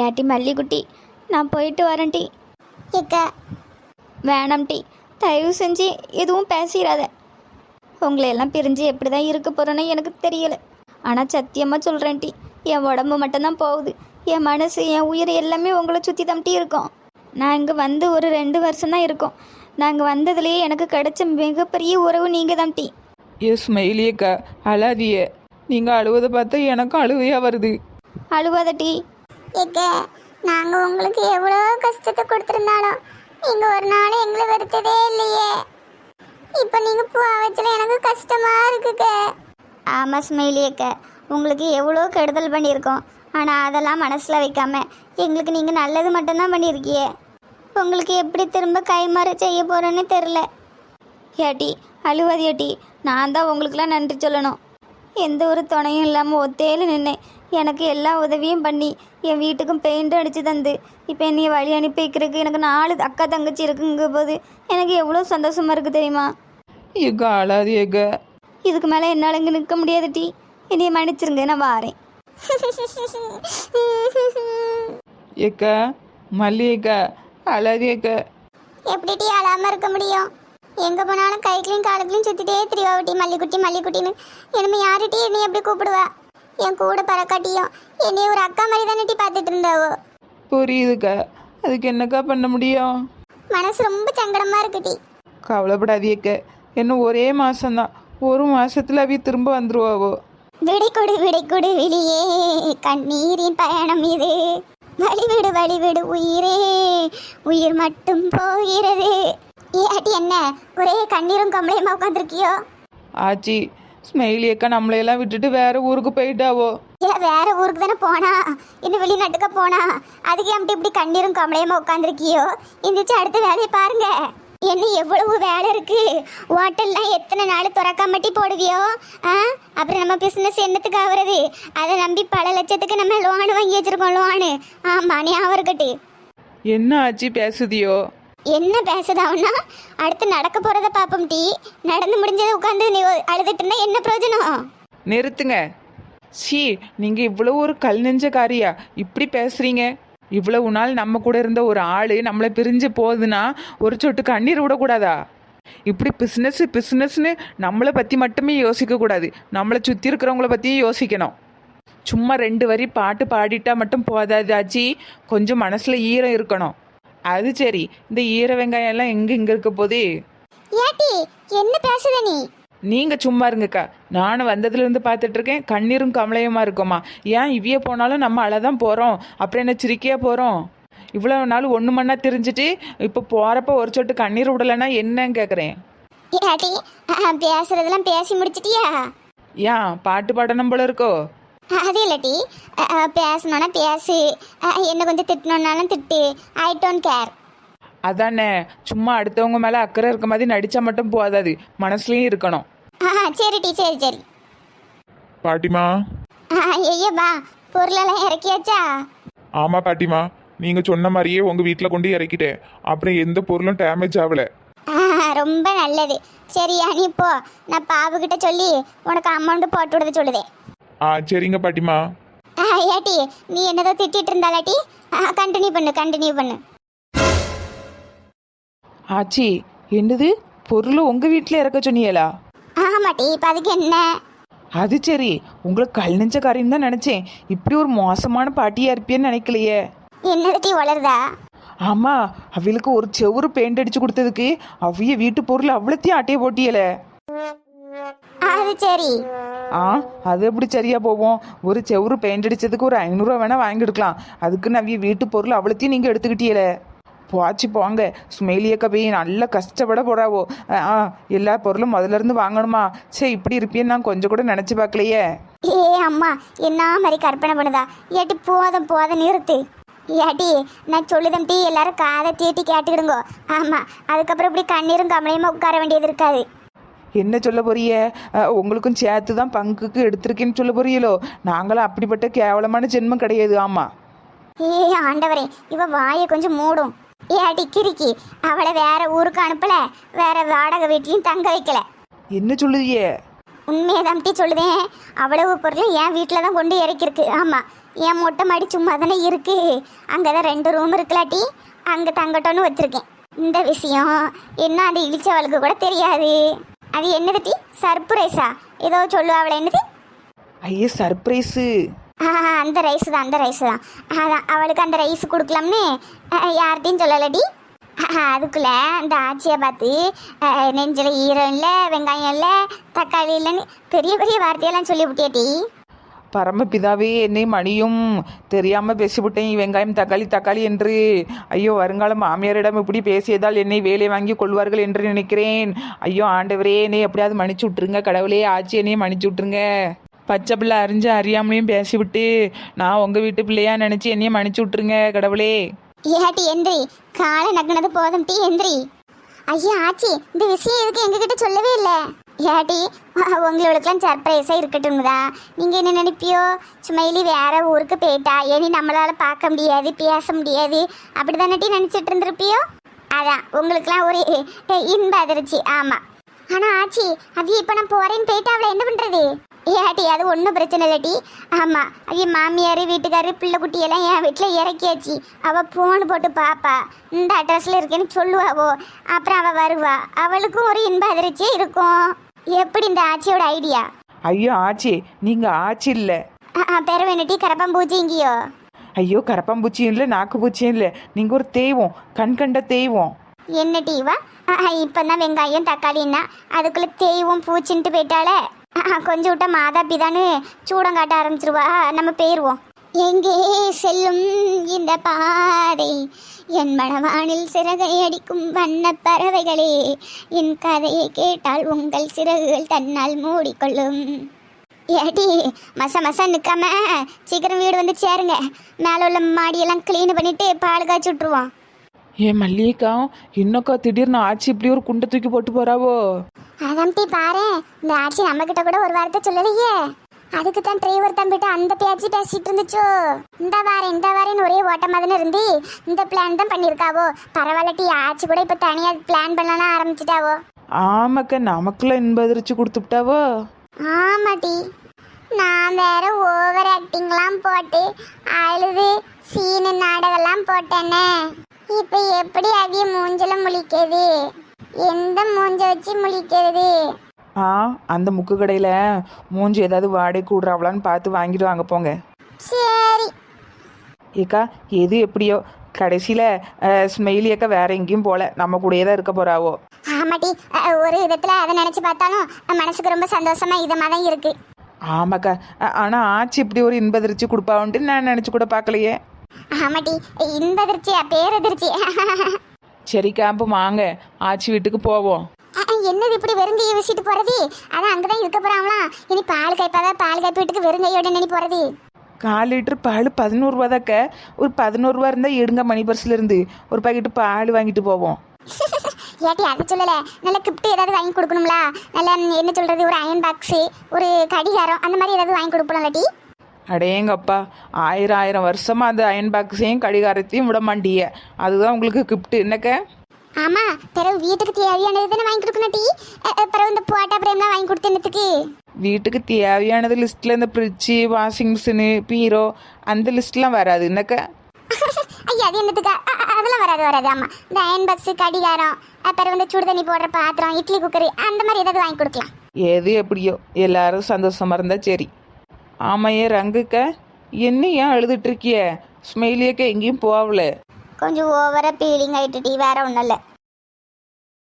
ஏட்டி மல்லிக்குட்டி நான் போயிட்டு வரேன் டி. எக்க வேணாம் டி. தயவு செஞ்சு எதுவும் பேசிடாத. உங்களை எல்லாம் பிரிஞ்சு எப்படி தான் இருக்க போகிறேன்னு எனக்கு தெரியல. ஆனால் சத்தியமாக சொல்கிறேன் டி என் உடம்பு மட்டும்தான் போகுது. என் மனசு என் உயிர் எல்லாமே உங்களை சுற்றி தம்பிட்டி இருக்கோம். நான் இங்கே வந்து ஒரு ரெண்டு வருஷம் தான் இருக்கோம் நாங்கள் வந்ததுலேயே எனக்கு கிடைச்ச மிகப்பெரிய உறவு நீங்கள் தான் டி எஸ் மயிலியக்கா அழாதிய நீங்கள் அழுவதை பார்த்தா எனக்கும் அழுவையாக வருது. அழுவாத டி. எக்க நாங்க உங்களுக்கு எவ்வளோ கஷ்டத்தை கொடுத்துருந்தாலும் நீங்க ஒரு நாள் எங்களை வெறுத்ததே இல்லையே. இப்போ நீங்க பூ வச்சல எனக்கு கஷ்டமா இருக்குக்க ஆமாம் ஸ்மெயிலியக்க உங்களுக்கு எவ்வளோ கெடுதல் பண்ணியிருக்கோம். ஆனால் அதெல்லாம் மனசில் வைக்காம எங்களுக்கு நீங்கள் நல்லது மட்டும்தான் பண்ணியிருக்கியே. உங்களுக்கு எப்படி திரும்ப கைமாறு செய்ய போகிறேன்னு தெரில ஏட்டி அழுவாதி ஏட்டி நான் தான் உங்களுக்கெல்லாம் நன்றி சொல்லணும். எந்த ஒரு துணையும் இல்லாமல் ஒத்தையில் நின்னேன். எனக்கு எல்லா உதவியும் பண்ணி என் வீட்டுக்கும் பெயிண்ட் அடித்து தந்து. இப்போ என்னைய வழி அனுப்பி வைக்கிறதுக்கு எனக்கு நாலு அக்கா தங்கச்சி இருக்குங்க போது எனக்கு எவ்வளோ சந்தோஷமாக இருக்குது தெரியுமா? ஏக்கா அழாதியக்கா இதுக்கு மேலே என்னால் இங்கே நிற்க முடியாது டி. என்னைய மன்னிச்சிருங்க நான் வாரேன். ஏக்கா மல்லியக்கா அழாதியக்கா எப்படி டீ அழாம இருக்க முடியும்? எங்க போனாலும் கைக்குலையும் காலுக்குலையும் சுத்திட்டே திரிவா டீ மல்லிக்குட்டி மல்லிக்குட்டின்னு. இனிமே யாரு டீ என்னை எப்படி கூப்பிடுவா? என் கூட பறக்காட்டியும் என்னைய ஒரு அக்கா மாதிரி தானே டீ பார்த்துட்டு இருந்தாவோ. புரியுதுக்கா. அதுக்கு என்னக்கா பண்ண முடியும்? மனசு ரொம்ப சங்கடமா இருக்கு டீ. கவலைப்படாதியக்க இன்னும் ஒரே மாசம்தான். ஒரு மாசத்துல அவிய திரும்ப வந்துருவாவோ? விடை கொடு விடை கொடு வெளியே. கண்ணீரின் பயணம் இது. வழிவிடு வழிவிடு உயிரே. உயிர் மட்டும் போகிறது. ஏட்டி என்ன? ஒரே கண்ணீரும் கம்பளையுமா உட்காந்துருக்கியோ ஆச்சி ஸ்மெயிலி அக்கா நம்மளையெல்லாம் விட்டுட்டு வேற ஊருக்கு போயிட்டாவோ? இல்ல வேற ஊருக்கு தானே போனா? இன்னும் வெளிநாட்டுக்கு போனா? அதுக்கு என்கிட்ட இப்படி கண்ணீரும் கமலையுமா உட்காந்துருக்கியோ எந்திரிச்சு அடுத்த வேலையை பாருங்க. என்ன எவ்வளவு வேலை இருக்கு? ஹோட்டல்லாம் எத்தனை நாள் திறக்காமட்டி போடுவியோ? ஆ? அப்புறம் நம்ம பிசினஸ் என்னத்துக்கு ஆகுறது அதை நம்பி பல லட்சத்துக்கு நம்ம லோன் வாங்கி வச்சிருக்கோம் லோனு ஆமா ஞாபகம் இருக்கட்டு என்ன ஆச்சி பேசுதியோ? என்ன பேசுதாவுன்னா அடுத்து நடக்க போறத பாப்போம் டீ. நடந்து முடிஞ்சதை உட்காந்து நீ அழுதுட்டு இருந்தா என்ன பிரயோஜனம்? நிறுத்துங்க. சி நீங்க இவ்வளவு ஒரு கல் நெஞ்ச காரியா இப்படி பேசுறீங்க. இவ்வளவு நாள் நம்ம கூட இருந்த ஒரு ஆளு நம்மளை பிரிஞ்சு போகுதுன்னா ஒரு சொட்டு கண்ணீர் விடக்கூடாதா? இப்படி பிஸ்னஸ் பிஸ்னஸ்னு நம்மளை பற்றி மட்டுமே யோசிக்க கூடாது. நம்மளை சுற்றி இருக்கிறவங்கள பற்றியும் யோசிக்கணும். சும்மா ரெண்டு வரி பாட்டு பாடிட்டா மட்டும் போதாது ஆச்சி கொஞ்சம் மனசில் ஈரம் இருக்கணும். அது சரி. இந்த ஈர வெங்காயம் எல்லாம் எங்கே இங்கே இருக்க போதே. ஏட்டி என்ன பேசுத நீ? நீங்க சும்மா இருங்கக்கா. நானும் வந்ததுல இருந்து பார்த்துட்டு இருக்கேன். கண்ணீரும் கமலையுமா இருக்குமா? ஏன் இவ்விய போனாலும் நம்ம அழதான் போறோம். அப்புறம் என்ன சிரிக்கையா போறோம்? இவ்வளவு நாள் ஒண்ணு மண்ணா தெரிஞ்சுட்டு இப்போ போறப்ப ஒரு சொட்டு கண்ணீர் விடலைன்னா என்னன்னு கேக்குறேன். ஏட்டி பேசுறதெல்லாம் பேசி முடிச்சிட்டியா? ஏன் பாட்டு பாடணும் போல இருக்கோ? அது இல்லட்டி பேசணும்னா பேசு. என்ன கொஞ்சம் திட்டணும்னாலும் திட்டு. ஐ டோன்ட் கேர் அதானே. சும்மா அடுத்தவங்க மேல அக்கறை இருக்க மாதிரி நடிச்சா மட்டும் போதாது. மனசுலயும் இருக்கணும். சரி டி சரி சரி. பாட்டிமா. ஐயப்பா பொருளெல்லாம் இறக்கியாச்சா? ஆமா பாட்டிமா. நீங்க சொன்ன மாதிரியே உங்க வீட்ல கொண்டு இறக்கிட்டேன். அப்புறம் எந்த பொருளும் டேமேஜ் ஆகல. ஆஹ், ரொம்ப நல்லது. சரியா நீ போ. நான் பாபுகிட்ட சொல்லி உனக்கு அமௌண்ட் போட்டு விடுத சொல்லுதே. ஆ சரிங்க பாட்டிமா ஏட்டி நீ என்னதோ திட்டிட்டு இருந்தாலாட்டி கண்டினியூ பண்ணு கண்டினியூ பண்ணு. ஆச்சி என்னது? பொருள் உங்க வீட்டுல இறக்க சொன்னீங்களா? ஆமாட்டி இப்போ அதுக்கு என்ன? அது சரி உங்களுக்கு கல் நெஞ்ச காரியம் தான் நினைச்சேன். இப்படி ஒரு மோசமான பாட்டியா இருப்பியன்னு நினைக்கலையே. என்னது டீ வளருதா? ஆமா அவளுக்கு ஒரு செவுரு பெயிண்ட் அடிச்சு கொடுத்ததுக்கு அவிய வீட்டு பொருள் அவ்வளோத்தையும் அட்டையை போட்டியல. அது சரி. ஆ அது எப்படி சரியாக போவோம் ஒரு செவுரு பெயிண்ட் அடிச்சதுக்கு ஒரு ஐநூறுரூவா வேணால் வாங்கி அதுக்கு அதுக்குன்னு வீட்டு பொருள் அவ்வளோத்தையும் நீங்கள் எடுத்துக்கிட்டீங்களே போச்சு போங்க. சுமேலியக்க போய் நல்லா கஷ்டப்பட போறாவோ. ஆ, எல்லா பொருளும் முதல்ல இருந்து வாங்கணுமா? சே இப்படி இருப்பியன்னு நான் கொஞ்சம் கூட நினைச்சு பார்க்கலையே. ஏ அம்மா என்ன மாதிரி கற்பனை பண்ணுதா? ஏட்டி போதும் போதும் நிறுத்து. ஏட்டி நான் சொல்லுதம் டீ எல்லாரும் காதை தீட்டி கேட்டுக்கிடுங்கோ. ஆமாம் அதுக்கப்புறம் இப்படி கண்ணீரும் கமலையுமா உட்கார வேண்டியது இருக்காது. என்ன சொல்ல போறிய? உங்களுக்கும் சேர்த்து தான் பங்குக்கு எடுத்திருக்கேன்னு சொல்ல போறீங்களோ நாங்களும் அப்படிப்பட்ட கேவலமான ஜென்மம் கிடையாது ஆமா. ஏ ஆண்டவரே இவ வாயை கொஞ்சம் மூடும். ஏ அடி கிறுக்கி அவளை வேற ஊருக்கு அனுப்பல. வேற வாடகை வீட்லையும் தங்க வைக்கல. என்ன சொல்லுதியே? உண்மையை தம்பி சொல்லுதேன். அவ்வளவு பொருள் என் வீட்டில் தான் கொண்டு இறக்கிருக்கு ஆமாம் என் மொட்டை மாடி சும்மா தானே இருக்கு. அங்கே தான் ரெண்டு ரூம் இருக்குலாட்டி அங்கே தங்கட்டோன்னு வச்சிருக்கேன். இந்த விஷயம் இன்னும் அந்த இழிச்சவளுக்கு கூட தெரியாது. அது என்னது டி? சர்ப்ரைஸா? ஏதோ சொல்லுவாங்களே என்னது? ஐயே சர்ப்ரைஸு. அந்த ரைஸ் தான் அந்த ரைஸ் தான். அதான் அவளுக்கு அந்த ரைஸ் கொடுக்கலாம்னு யார்கிட்டயும் சொல்லலடி அதுக்குள்ள அந்த ஆச்சியை பார்த்து நெஞ்சில் ஈரம் இல்லை வெங்காயம் இல்லை தக்காளி இல்லைன்னு பெரிய பெரிய வார்த்தையெல்லாம் சொல்லி விட்டியாட்டி பரமபிதாவே என்னை மணியும். தெரியாமல் பேசிவிட்டேன் வெங்காயம் தக்காளி தக்காளி என்று. ஐயோ வருங்கால மாமியாரிடம் இப்படி பேசியதால் என்னை வேலை வாங்கி கொள்வார்கள் என்று நினைக்கிறேன். ஐயோ ஆண்டவரே என்னை எப்படியாவது மன்னிச்சு விட்டுருங்க கடவுளே ஆச்சி என்னையை மன்னிச்சு விட்டுருங்க. பச்சை பிள்ளை அறிஞ்சு அறியாமலையும் பேசிவிட்டு நான் உங்கள் வீட்டு பிள்ளையா நினச்சி என்னையும் மன்னிச்சு விட்டுருங்க கடவுளே. ஏட்டி எந்திரி. காலை நக்குனது போதும் டீ எந்திரி. ஐயா ஆச்சி இந்த விஷயம் எதுக்கு எங்ககிட்ட சொல்லவே இல்லை. ஏட்டி உங்களுக்கெல்லாம் சர்ப்ரைஸாக இருக்கட்டும் தான் நீங்கள் என்ன நினைப்பியோ? சுமைலி வேறு ஊருக்கு போயிட்டா. இனி நம்மளால் பார்க்க முடியாது பேச முடியாது. அப்படி தானே நினச்சிட்டு இருந்திருப்பியோ? அதான் உங்களுக்கெல்லாம் ஒரு இன்ப அதிர்ச்சி. ஆமாம் ஆனால் ஆச்சி அது இப்போ நான் போகிறேன்னு போயிட்டு அவளை என்ன பண்ணுறது ஏட்டி அது ஒன்றும் பிரச்சனை இல்லடி. ஆமாம் ஐய மாமியார் வீட்டுக்காரு பிள்ளை குட்டியெல்லாம் என் வீட்டில் இறக்கியாச்சு. அவள் ஃபோன் போட்டு பாப்பா. இந்த அட்ரஸில் இருக்கேன்னு சொல்லுவாவோ. அப்புறம் அவள் வருவா. அவளுக்கும் ஒரு இன்ப அதிர்ச்சியே இருக்கும். எப்படி இந்த ஆச்சியோட ஐடியா? ஐயோ ஆச்சி நீங்க ஆச்சி இல்லை. பெற வேணுட்டி கரப்பாம்பூச்சி இங்கேயோ? ஐயோ கரப்பாம்பூச்சியும் இல்லை நாக்குப்பூச்சியும் இல்லை. நீங்க ஒரு தெய்வம் கண் கண்ட தெய்வம். என்ன டீவா இப்போ தான் வெங்காயம் தக்காளின்னா அதுக்குள்ளே தேய்வும் பூச்சின்ட்டு போயிட்டாலே கொஞ்சம் விட்ட மாதா பிதான்னு சூடம் காட்ட ஆரம்பிச்சிருவா. நம்ம போயிடுவோம் எங்கே செல்லும் இந்த பாதை? என் மணவானில் சிறகை அடிக்கும் வண்ண பறவைகளே என் கதையை கேட்டால் உங்கள் சிறகுகள் தன்னால் மூடிக்கொள்ளும். ஏடி மச மச நிற்காம சீக்கிரம் வீடு வந்து சேருங்க. மேலே உள்ள மாடியெல்லாம் க்ளீன் பண்ணிட்டு பால் காய்ச்சி விட்ருவோம் ஏன் மல்லிகைக்கா என்னக்கா திடீர்னு ஆச்சி இப்படி ஒரு குண்டை தூக்கி போட்டு போறாவோ? அதான் டீ பாரு இந்த ஆட்சி நம்ம கிட்ட கூட ஒரு வார்த்தை சொல்லலையே. அதுக்கு தான் டிரைவர் தம்பிட்டு அந்த பேச்சு பேசிட்டு இருந்துச்சோ. இந்த வாரம் இந்த வாரம் ஒரே ஓட்டமா தானே இருந்து இந்த பிளான் தான் பண்ணியிருக்காவோ. பரவாயில்ல டீ ஆச்சி கூட இப்போ தனியாக பிளான் பண்ணலாம் ஆரம்பிச்சிட்டாவோ. ஆமாக்கா நமக்குள்ள இன்பதிரிச்சு கொடுத்துட்டாவோ ஆமா டி. நான் வேற ஓவர் ஆக்டிங்லாம் போட்டு அழுது சீனு நாடகம்லாம் போட்டேனே. இப்போ எப்படி அவிய மூஞ்சில முழிக்கிறது? எந்த மூஞ்ச வச்சு முழிக்கிறது? ஆ அந்த முக்கு கடையில் மூஞ்சி ஏதாவது வாடகை விட்றாவளான்னு பார்த்து வாங்கிட்டு வாங்க போங்க. சரி. ஏக்கா எது எப்படியோ? கடைசியில் ஸ்மெயிலி அக்கா வேற எங்கேயும் போல. நம்ம கூடயே தான் இருக்க போறாவோ. ஆமாட்டி அஹ், ஒரு விதத்துல அதை நினைச்சு பார்த்தாலும் மனசுக்கு ரொம்ப சந்தோஷமா இதமா தான் இருக்கு. ஆமாக்கா. அ- ஆனா ஆச்சி இப்படி ஒரு இன்பதிரிச்சு கொடுப்பாவுன்ட்டு நான் நினச்சி கூட பார்க்கலையே. ஆமாட்டி இந்த அதிர்ச்சியா பேரதிர்ச்சி. சரிக்கா அப்போ வாங்க. ஆச்சி வீட்டுக்கு போவோம். என்னது இப்படி வெறுங்கையை வச்சுட்டு போறது? அதான் அங்கதான் இருக்க போறாங்களாம். இனி பால் காய்ப்பாவ பால் காய்ப்பு வீட்டுக்கு வெறுங்கையோட நினை போறது? கால் லிட்டர் பால் பதினோருவா தாக்க ஒரு பதினோருவா இருந்தால் எடுங்க மணி பர்ஸ்ல இருந்து. ஒரு பாக்கெட்டு பால் வாங்கிட்டு போவோம். ஏட்டி அதை சொல்லல. நல்ல கிஃப்ட் ஏதாவது வாங்கி கொடுக்கணும்ல? நல்ல என்ன சொல்றது? ஒரு அயன் பாக்ஸ் ஒரு கடிகாரம் அந்த மாதிரி ஏதாவது வாங்கி கொடுப்போம் டி? அடேங்கப்பா ஆயிரம் ஆயிரம் வருஷமா அந்த அயன் பாக்ஸையும் கடிகாரத்தையும் விட மாட்டிய. அதுதான் உங்களுக்கு கிஃப்ட் என்னக்க? ஆமா பிறகு வீட்டுக்கு தேவையானது தானே வாங்கி கொடுக்கணும் டி? பிறகு இந்த போட்டா பிரேம்லாம் வாங்கி கொடுத்தனத்துக்கு வீட்டுக்கு தேவையானது லிஸ்ட்டில் இந்த ஃப்ரிட்ஜு வாஷிங் மிஷினு பீரோ அந்த லிஸ்ட்லாம் வராது. என்னக்க? ஐயா அது என்னத்துக்கு? அதெல்லாம் வராது வராது. ஆமா இந்த அயன் பாக்ஸ் கடிகாரம் அப்புறம் வந்து சுடு தண்ணி போடுற பாத்திரம் இட்லி குக்கர் அந்த மாதிரி ஏதாவது வாங்கி கொடுக்கலாம். எது எப்படியோ எல்லாரும் சந்தோஷமா இருந்தா சரி. ஆமையே ரங்குக்க என்ன ஏன் அழுதுட்டு இருக்கிய? ஸ்மெயிலியக்க எங்கேயும் போகல. கொஞ்சம் ஓவராக பீலிங் ஆகிட்டு டீ வேற ஒன்றும் இல்லை.